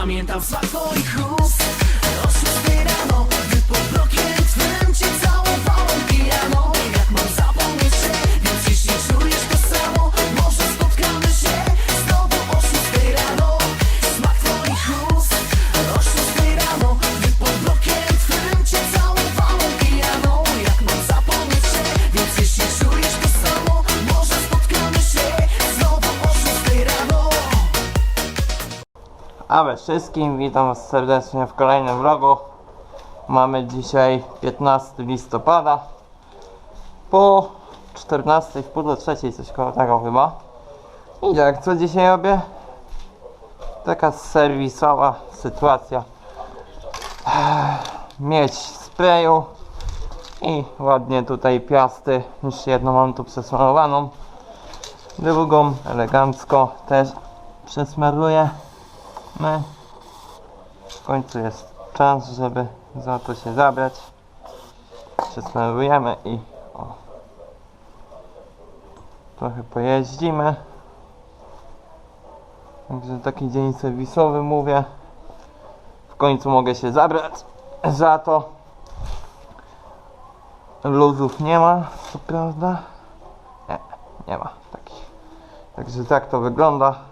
Pamiętam smak twoich ust A we wszystkim, witam serdecznie w kolejnym vlogu. Mamy dzisiaj 15 listopada. Po 14 w pół do trzeciej, coś koło tego chyba. I jak co dzisiaj robię? Taka serwisowa sytuacja. Mieć sprayu i ładnie tutaj piasty. Już jedną mam tu przesmarowaną. Drugą elegancko też przesmaruję. My w końcu jest czas, żeby za to się zabrać. Przesmarujemy i o, trochę pojeździmy. Także taki dzień serwisowy mówię. W końcu mogę się zabrać za to. Luzów nie ma, co prawda. Nie, nie ma takich. Także tak to wygląda.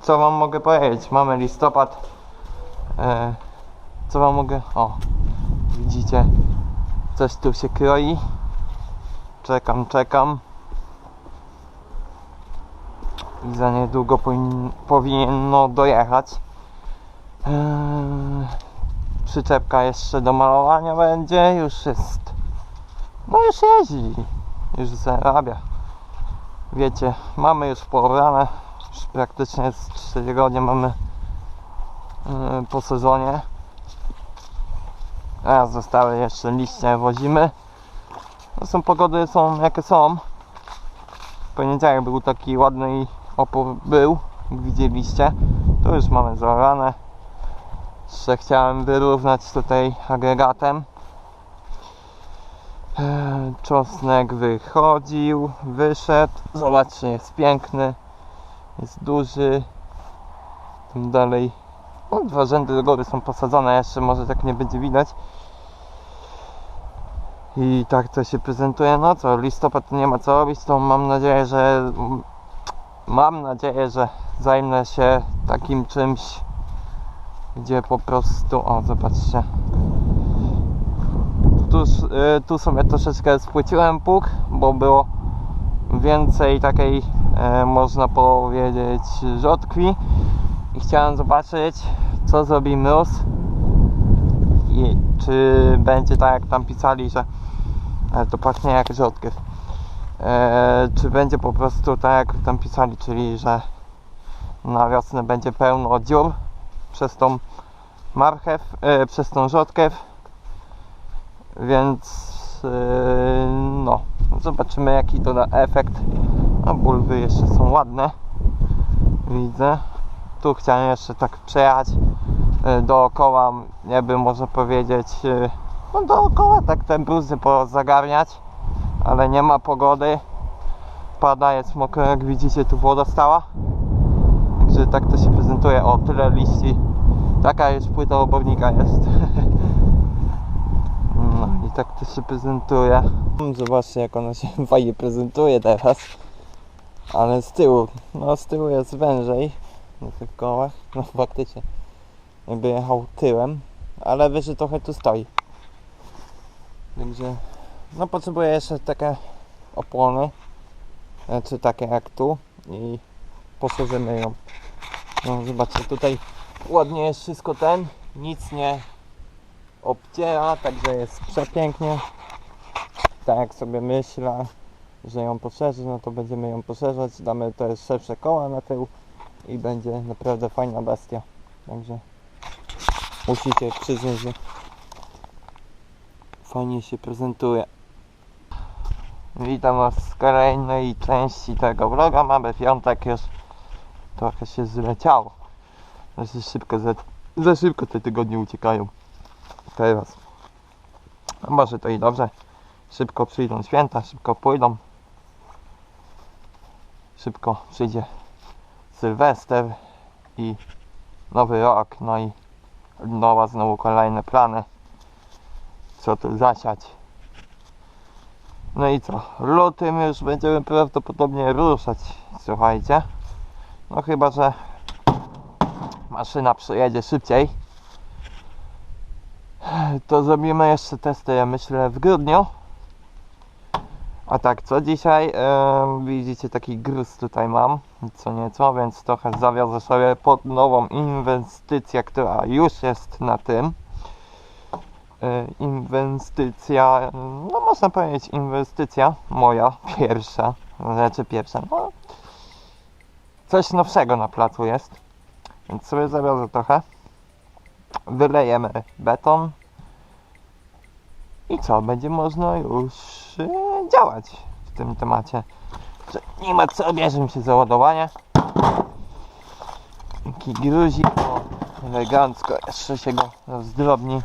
Co wam mogę powiedzieć? Mamy listopad. E, co wam mogę. O, widzicie, coś tu się kroi. Czekam, czekam. I za niedługo powin, powinno dojechać. E, przyczepka jeszcze do malowania będzie. Już jest. No już jeździ. Już zarabia wiecie, mamy już poobrane, już praktycznie z 3 tygodnie mamy yy, po sezonie. A zostały jeszcze liście wozimy. No są pogody są jakie są. Poniedziałek był taki ładny i opór był, widzieliście. Tu już mamy zaorane. Jeszcze chciałem wyrównać tutaj agregatem. E, Czosnek wychodził, wyszedł. Zobaczcie, jest piękny, jest duży. Tam dalej, no dwa rzędy do góry są posadzone, jeszcze może tak nie będzie widać. I tak to się prezentuje. No co, listopad nie ma co robić, to mam nadzieję, że mam nadzieję, że zajmę się takim czymś, gdzie po prostu, o zobaczcie, tu, y, tu sobie troszeczkę spłyciłem pług, bo było więcej takiej, można powiedzieć, rzodkwi i chciałem zobaczyć, co zrobi mróz i czy będzie tak, jak tam pisali, że ale to pachnie jak rzodkiew. E, czy będzie po prostu tak, jak tam pisali, czyli że na wiosnę będzie pełno dziur przez tą marchew, e, przez tą rzodkiew więc no, zobaczymy jaki to da efekt. A bulwy jeszcze są ładne. Widzę. Tu chciałem jeszcze tak przejechać yy, dookoła, jakby można powiedzieć, yy, no dookoła tak te bruzy pozagarniać, ale nie ma pogody. Pada, jest mokro, jak widzicie tu woda stała. Także tak to się prezentuje. O, tyle liści. Taka już płyta obornika jest. No i tak to się prezentuje. Zobaczcie jak ona się fajnie prezentuje teraz. Ale z tyłu, no z tyłu jest wężej na tych kołach. No faktycznie. Jakby jechał tyłem, ale wyżej trochę tu stoi. Także no potrzebuję jeszcze takie opony. Czy takie jak tu i poszerzymy ją. No zobaczcie tutaj ładnie jest wszystko ten, nic nie obciera, także jest przepięknie. Tak jak sobie myślę, że ją poszerzy, no to będziemy ją poszerzać. Damy też szersze koła na tył i będzie naprawdę fajna bestia. Także musicie przyznać, że fajnie się prezentuje. Witam Was z kolejnej części tego vloga. Mamy piątek już. Trochę się zleciało. Za szybko, za, za szybko te tygodnie uciekają teraz. No może to i dobrze. Szybko przyjdą święta, szybko pójdą. Szybko przyjdzie Sylwester i nowy rok, no i nowa znowu kolejne plany. Co tu zasiać. No i co? Lutym już będziemy prawdopodobnie ruszać, słuchajcie. No chyba, że maszyna przyjedzie szybciej. To zrobimy jeszcze testy, ja myślę, w grudniu. A tak, co dzisiaj? Widzicie, taki gruz tutaj mam, co nieco, więc trochę zawiozę sobie pod nową inwestycję, która już jest na tym. E, inwestycja, no można powiedzieć inwestycja moja, pierwsza, znaczy pierwsza, no coś nowszego na placu jest, więc sobie zawiozę trochę. Wylejemy beton i co, będzie można już działać w tym temacie. Że nie ma co, bierzemy się za ładowanie. Taki gruzik, o, elegancko, jeszcze się go rozdrobni.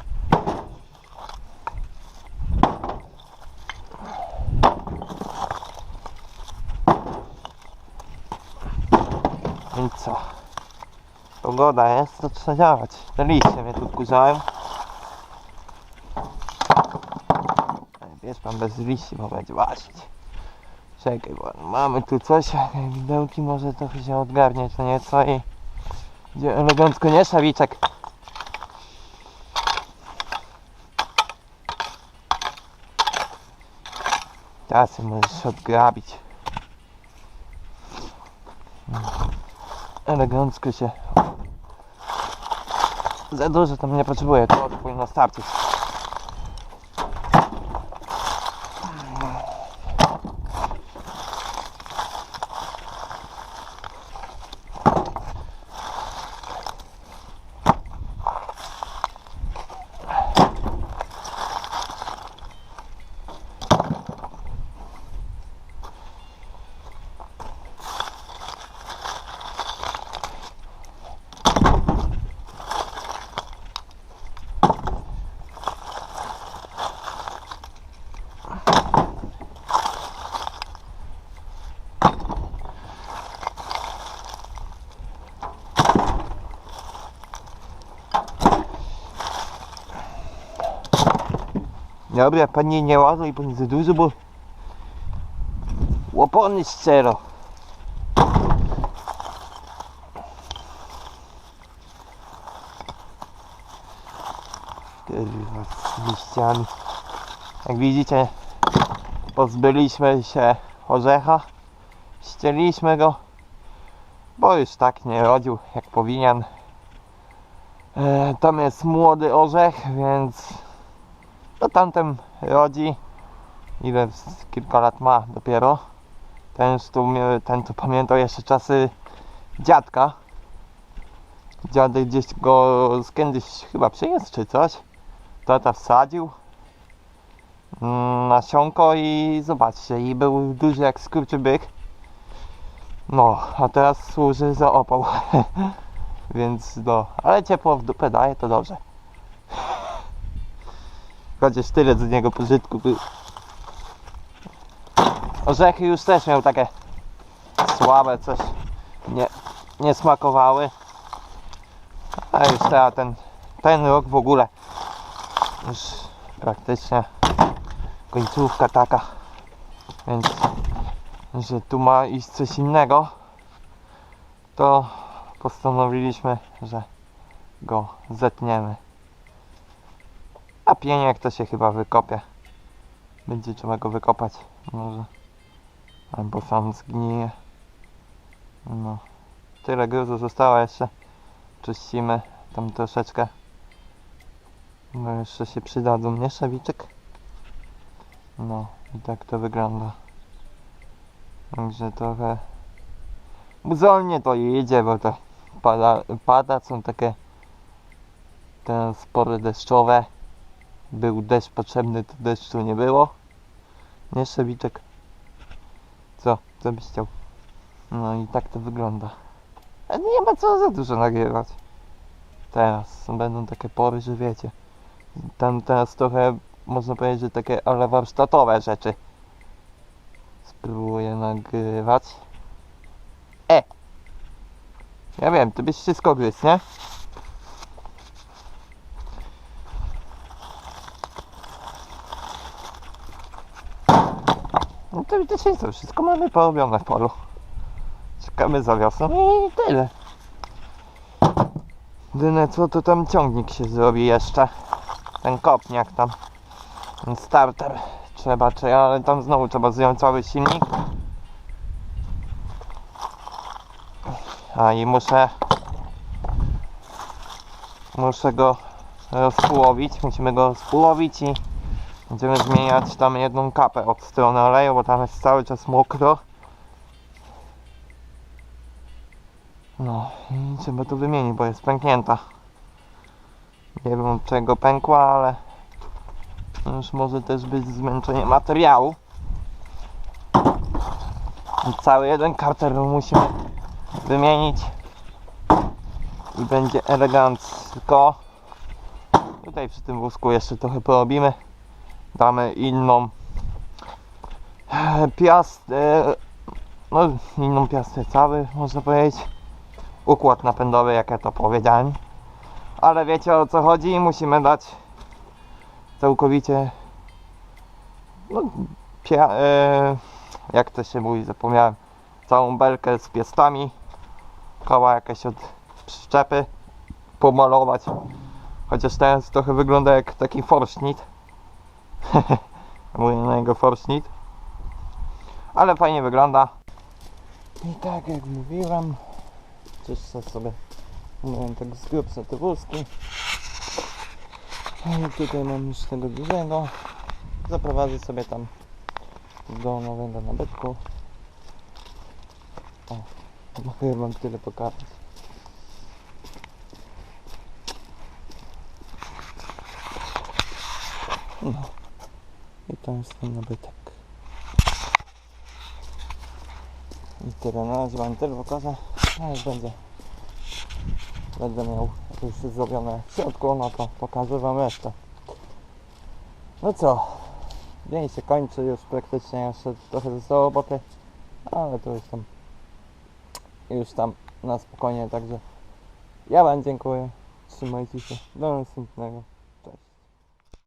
Więc co? Pogoda jest, to trzeba działać. Te liście mnie tu wkurzają. Wiesz pan bez liści, będzie właśnie. Czekaj, bo mamy tu coś, widełki, może trochę się odgarnie to nieco i gdzie elegancko, nie szawiczek. Się możesz odgrabić. Elegancko się. Za dużo tam nie potrzebuję, to powinno starczyć. Dobra, panie nie ładuj, nie za dużo, bo łopony szczero. Kurwa, z liściami. Jak widzicie, pozbyliśmy się orzecha, ścieliśmy go, bo już tak nie rodził jak powinien. E, tam jest młody orzech, więc to tamten rodzi. Ile kilka lat ma dopiero. Ten, tu, ten tu pamiętał jeszcze czasy dziadka. Dziadek gdzieś go kiedyś chyba przyniósł czy coś. Tata wsadził nasionko i zobaczcie, i był duży jak skurczybyk. No, a teraz służy za opał. Więc no, ale ciepło w dupę daje, to dobrze. Chociaż tyle z niego pożytku był. Orzechy już też miał takie słabe, coś nie, nie smakowały. A już teraz ten, ten rok w ogóle już praktycznie końcówka taka. Więc, że tu ma iść coś innego, to postanowiliśmy, że go zetniemy. A pieniek to się chyba wykopie. Będzie trzeba go wykopać. Może. Albo sam zgnije. No. Tyle gruzu zostało jeszcze. Czyścimy tam troszeczkę. No jeszcze się przydadzą, nie szawiczek? No i tak to wygląda. Także trochę muzolnie to jedzie, bo to pada, pada są takie te spory deszczowe był deszcz potrzebny, to deszczu nie było. Nie Szebiczek. Co? Co byś chciał? No i tak to wygląda. A nie ma co za dużo nagrywać. Teraz będą takie pory, że wiecie. Tam teraz trochę można powiedzieć, że takie ale warsztatowe rzeczy. Spróbuję nagrywać. E! Ja wiem, ty byś wszystko gryzł, nie? To wszystko mamy porobione w polu. Czekamy za wiosną i tyle. Jedyne co to tam ciągnik się zrobi jeszcze. Ten kopniak tam. Ten starter trzeba, czy ale tam znowu trzeba zdjąć cały silnik. A i muszę muszę go rozpułowić, musimy go rozpułowić i będziemy zmieniać tam jedną kapę od strony oleju, bo tam jest cały czas mokro. No i trzeba to wymienić, bo jest pęknięta. Nie wiem od czego pękła, ale już może też być zmęczenie materiału. I cały jeden karter musimy wymienić i będzie elegancko. Tutaj przy tym wózku jeszcze trochę porobimy. Damy inną e, piast, e, no inną piastę cały można powiedzieć. Układ napędowy, jak ja to powiedziałem. Ale wiecie o co chodzi, musimy dać całkowicie no, pia, e, jak to się mówi, zapomniałem całą belkę z piastami. Koła jakieś od przyczepy. Pomalować. Chociaż teraz trochę wygląda jak taki forsznik niego forsznik ale fajnie wygląda. I tak jak mówiłem czyszczę sobie tak z grubsza te wózki. I tutaj mam już tego dużego. Zaprowadzę sobie tam do nowego nabytku o, mogę wam tyle pokazać no i to jest ten nabytek i tyle. Na razie mam tyle pokażę. A jak będzie. Będę miał już zrobione w środku no to pokażę wam resztę. No co? Dzień się kończy już praktycznie jeszcze trochę zostało roboty ale to już tam już tam na spokojnie także ja wam dziękuję. Trzymajcie się. Do następnego